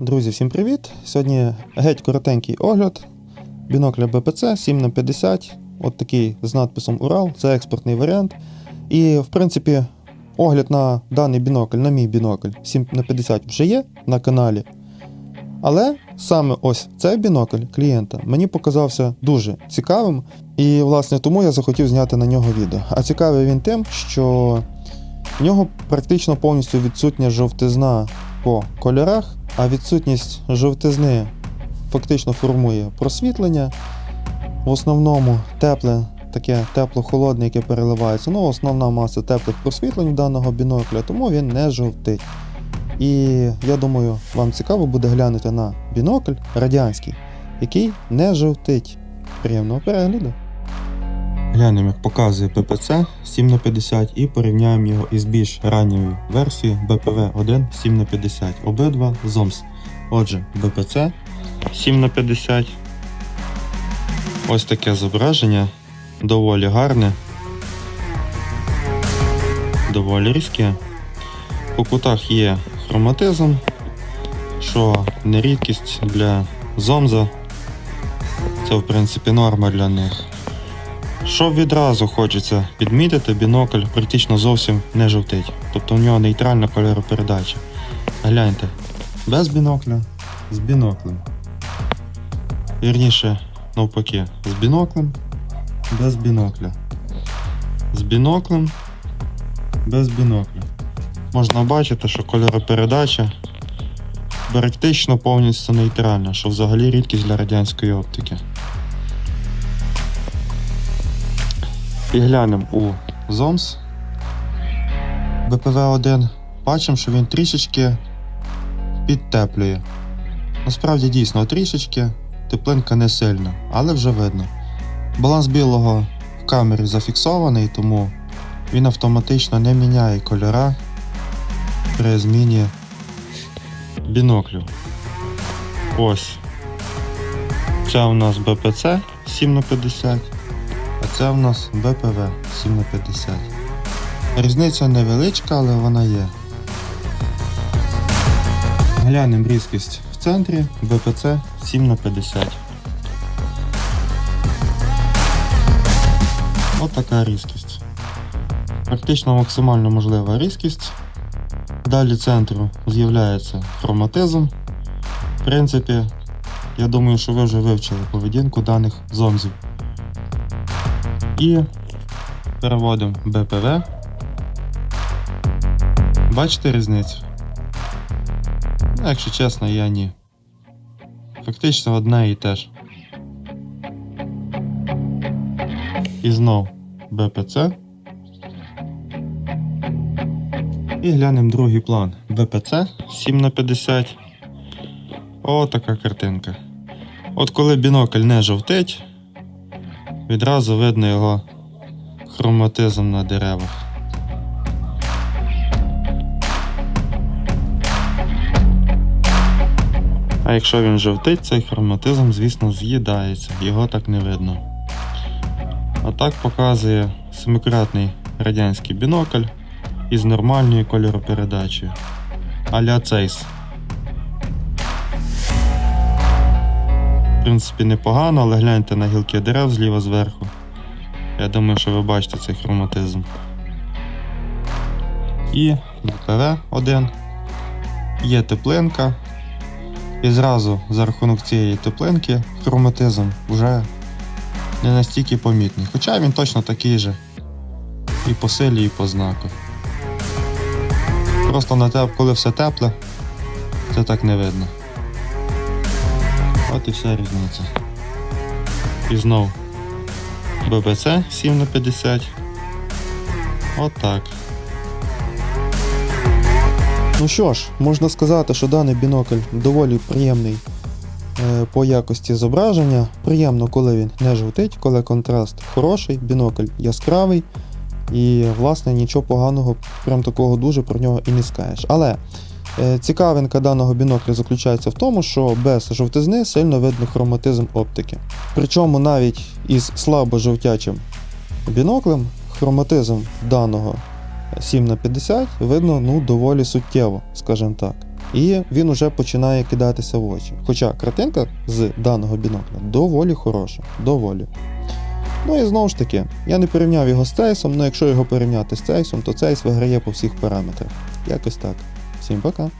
Друзі, всім привіт! Сьогодні геть коротенький огляд бінокля БПЦ 7х50. От такий з надписом Урал, це експортний варіант. І, в принципі, огляд на даний бінокль, на мій бінокль 7х50 вже є на каналі. Але саме ось цей бінокль клієнта мені показався дуже цікавим. І, власне, тому я захотів зняти на нього відео. А цікавий він тим, що в нього практично повністю відсутня жовтизна по кольорах, а відсутність жовтизни фактично формує просвітлення. В основному тепле, таке тепло-холодне, яке переливається. Ну, основна маса теплих просвітлень даного бінокля, тому він не жовтить. І я думаю, вам цікаво буде глянути на бінокль радянський, який не жовтить. Приємного перегляду. Глянемо, як показує ППЦ 7х50 і порівняємо його із більш ранньою версією BPV1 7х50. Обидва ZOMS. Отже, БПЦ 7х50. Ось таке зображення. Доволі гарне. Доволі різке. По кутах є хроматизм, що не рідкість для зомза. Це, в принципі, норма для них. Що відразу хочеться підмітити, бінокль практично зовсім не жовтить. Тобто в нього нейтральна кольоропередача. Гляньте, без бінокля, з біноклем. Вірніше, навпаки, з біноклем, без бінокля. З біноклем, без бінокля. Можна бачити, що кольоропередача практично повністю нейтральна, що взагалі рідкість для радянської оптики. Підглянемо у ZOMS BPV1. Бачимо, що він трішечки підтеплює. Насправді дійсно трішечки, теплинка не сильна, але вже видно. Баланс білого в камері зафіксований, тому він автоматично не міняє кольора при зміні біноклю. Ось. Це у нас BPC 7х50. Це в нас БПВ 7х50. Різниця невеличка, але вона є. Глянемо різкість в центрі БПЦ 7х50. От така різкість. Практично максимально можлива різкість. Далі центру з'являється хроматизм. В принципі, я думаю, що ви вже вивчили поведінку даних зомзів. І переводимо БПВ. Бачите різницю? Ну, якщо чесно, я ні. Фактично одне і те ж. І знов БПЦ. І глянемо другий план. БПЦ 7х50. О, така картинка. От коли бінокль не жовтить, Відразу видно його хроматизм на деревах. А якщо він жовтить, цей хроматизм, звісно, з'їдається, його так не видно. А так показує семикратний радянський бінокль із нормальною кольоропередачею. Аля цейс. Принципі, непогано, але гляньте на гілки дерев зліва зверху. Я думаю, що ви бачите цей хроматизм. І БПВ 1. Є теплинка. І зразу за рахунок цієї теплинки хроматизм вже не настільки помітний. Хоча він точно такий же. І по силі, і по знаку. Просто на те, коли все тепле, це так не видно. От і вся різниця. І знов ББЦ 7х50. От. Ну що ж, можна сказати, що даний бінокль доволі приємний е, по якості зображення. Приємно, коли він не жовтить, коли контраст хороший, бінокль яскравий. І, власне, нічого поганого, прям такого дуже про нього і не скажеш. Але Цікавинка даного бінокля заключається в тому, що без жовтизни сильно видно хроматизм оптики. Причому навіть із слабо жовтячим біноклем хроматизм даного 7х50 видно ну, доволі суттєво, скажімо так. і він уже починає кидатися в очі. Хоча картинка з даного бінокля доволі хороша, доволі. Ну і знову ж таки, я не порівняв його з цейсом, але якщо його порівняти з цейсом, то цейс виграє по всіх параметрах. Якось так. Всім пока.